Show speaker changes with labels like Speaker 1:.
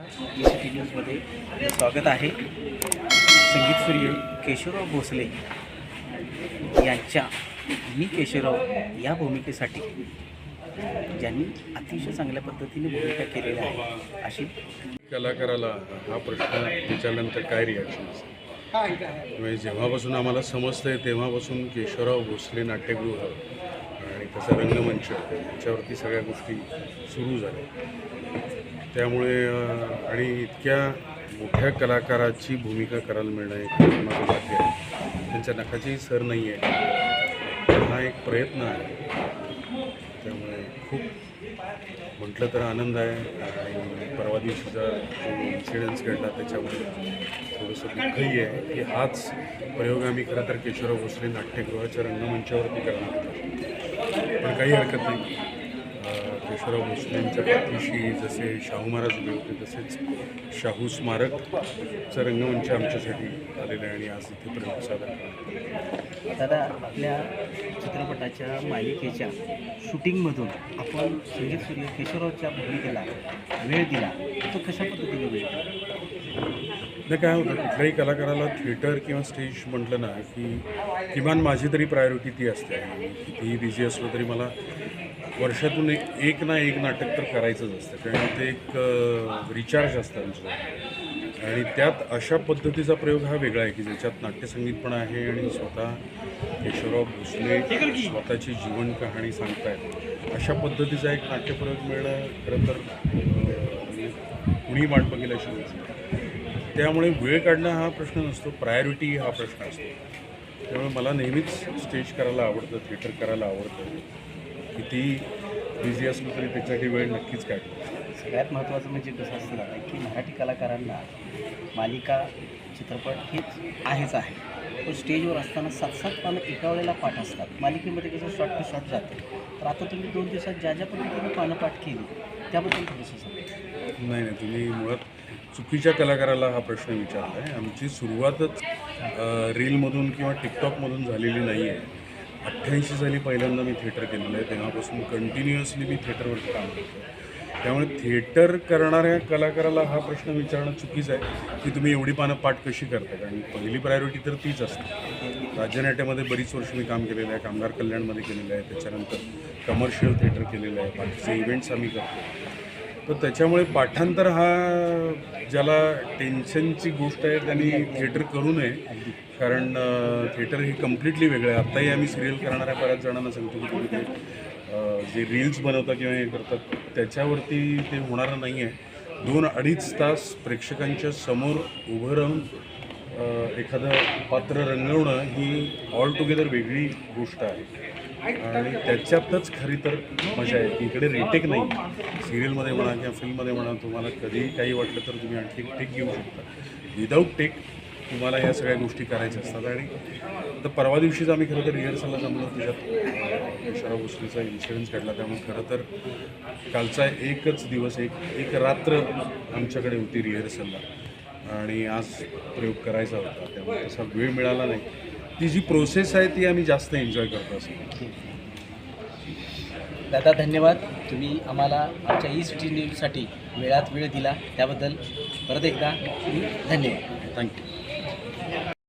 Speaker 1: E C T न्यूजमध्ये स्वागत आहे. संगीत सूर्य केशवराव भोसले यांच्या मी केशवराव या भूमिकेसाठी ज्यांनी अतिशय चांगल्या पद्धतीने भूमिका केलेली आहे अशी
Speaker 2: कलाकाराला हा प्रश्न विचारल्यानंतर काय रिॲक्शन असते? म्हणजे जेव्हापासून आम्हाला समजतंय तेव्हापासून केशवराव भोसले नाट्यगृह आणि तसं रंगमंच याच्यावरती सगळ्या गोष्टी सुरू झाल्या. त्यामुळे आणि इतक्या मोठ्या कलाकाराची भूमिका करायला मिळणं एक माझं भाग्य आहे. त्यांच्या नखाचीही सर नाही आहे. हा एक प्रयत्न आहे. त्यामुळे खूप म्हटलं तर आनंद आहे. आणि परवा दिवशीचा जो इन्सिडन्स घडला त्याच्यामुळे थोडंसं दुःखही आहे. की हाच प्रयोग आम्ही खरं तर केशवराव भोसले नाट्यगृहाच्या रंगमंचावरती करणार होतो पण काही हरकत नाही. केशवराव भोसलेंच्या पाठीशी जसे शाहू महाराज उभे होते तसेच शाहू स्मारकचं रंगमंच आमच्यासाठी आलेलं आहे आणि आज इथे प्रयोग सादर करणार
Speaker 1: दादा आपल्या चित्रपटाच्या मालिकेच्या शूटिंगमधून आपण संगीत सूर्य केशवरावच्या भूमिकेला वेळ दिला. तो कशा पद्धतीने वेळ दिला?
Speaker 2: नाही काय होतं कुठल्याही कलाकाराला थिएटर किंवा स्टेज म्हटलं ना की किमान माझी तरी प्रायोरिटी ती असते. कितीही बिझी असलो तरी मला वर्षातून एक एक ना एक नाटक तर करायचंच असतं कारण ते एक रिचार्ज असतं आमचं. आणि त्यात अशा पद्धतीचा प्रयोग हा वेगळा आहे की ज्याच्यात नाट्यसंगीत पण आहे आणि स्वतः केशवराव भोसले स्वतःची जीवन कहाणी सांगतायत. अशा पद्धतीचा एक नाट्यप्रयोग मिळणं खरं तर कुणी वाट बघेल अशी गोष्ट त्यामुळे वेळ काढणं हा प्रश्न नसतो प्रायोरिटी हा प्रश्न असतो. त्यामुळे मला नेहमीच स्टेज करायला आवडतं थिएटर करायला आवडतं. कितीही बिझी असलो तरी त्याच्यासाठी वेळ नक्कीच काढतो
Speaker 1: सगळ्यात महत्त्वाचं म्हणजे कसं असतं ना की मराठी कलाकारांना मालिका चित्रपट हेच आहेच आहे. पण स्टेजवर असताना सात सात पानं एका वेळेला पाठ असतात. मालिकेमध्ये कसं शॉर्ट टू शॉर्ट जातं. तर आता तुम्ही दोन दिवसात ज्या ज्या पद्धतीने पानं पाठ केली त्याबद्दल थोडंसं सांगा.
Speaker 2: नाही नाही तुम्ही मुळात चुकीच्या कलाकाराला हा प्रश्न विचारला आहे आमची सुरुवातच रीलमधून किंवा टिकटॉकमधून झालेली नाही आहे अठ्ठ्याऐंशी साली पहिल्यांदा मी थिएटर केलेलं आहे. तेव्हापासून कंटिन्युअसली मी थिएटरवरती काम करतो त्यामुळे थिएटर करणाऱ्या कलाकाराला हा प्रश्न विचारणं चुकीचं आहे की तुम्ही एवढी पानं पाठ कशी करता? कारण पहिली प्रायोरिटी तर तीच असते. राज्यनाट्यामध्ये बरीच वर्ष मी काम केलेलं आहे कामगार कल्याणमध्ये केलेलं आहे त्याच्यानंतर कमर्शियल थिएटर केलेलं आहे बाकीचे इव्हेंट्स आम्ही करतो तर त्याच्यामुळे पाठांतर हा ज्याला टेन्शनची गोष्ट आहे त्यांनी थिएटर करू नये. कारण थिएटर हे कम्प्लिटली वेगळं आहे. आत्ताही आम्ही सिरियल करणाऱ्या बऱ्याच जणांना सांगतो की तुम्ही ते जे रील्स बनवता किंवा हे करतात त्याच्यावरती ते होणारं नाही आहे दोन अडीच तास प्रेक्षकांच्या समोर उभं राहून एखादं पात्र रंगवणं ही ऑल टुगेदर वेगळी गोष्ट आहे. आणि त्याच्यातच खरी तर मजा आहे. इकडे रिटेक नाही. सिरियलमध्ये म्हणा किंवा फिल्ममध्ये म्हणा तुम्हाला कधीही काही वाटलं तर तुम्ही आणखी टेक घेऊ शकता. विदाऊट टेक तुम्हाला या सगळ्या गोष्टी करायच्या असतात. आणि आता परवा दिवशीच आम्ही खरं तर रिहर्सलला जमलो त्याच्यात केशवराव गोष्टीचा इन्शुरन्स काढला. त्यामुळे खरं तर कालचा एकच दिवस एक एक रात्र आमच्याकडे होती रिहर्सलला आणि आज प्रयोग करायचा होता. त्यामुळे तसा वेळ मिळाला नाही. ती जी प्रोसेस आहे ती आम्ही जास्त एन्जॉय करतो असं.
Speaker 1: दादा धन्यवाद. तुम्ही आम्हाला आमच्या ई सिटी न्यूजसाठी वेळात वेळ दिला. त्याबद्दल परत एकदा धन्यवाद.
Speaker 2: थँक्यू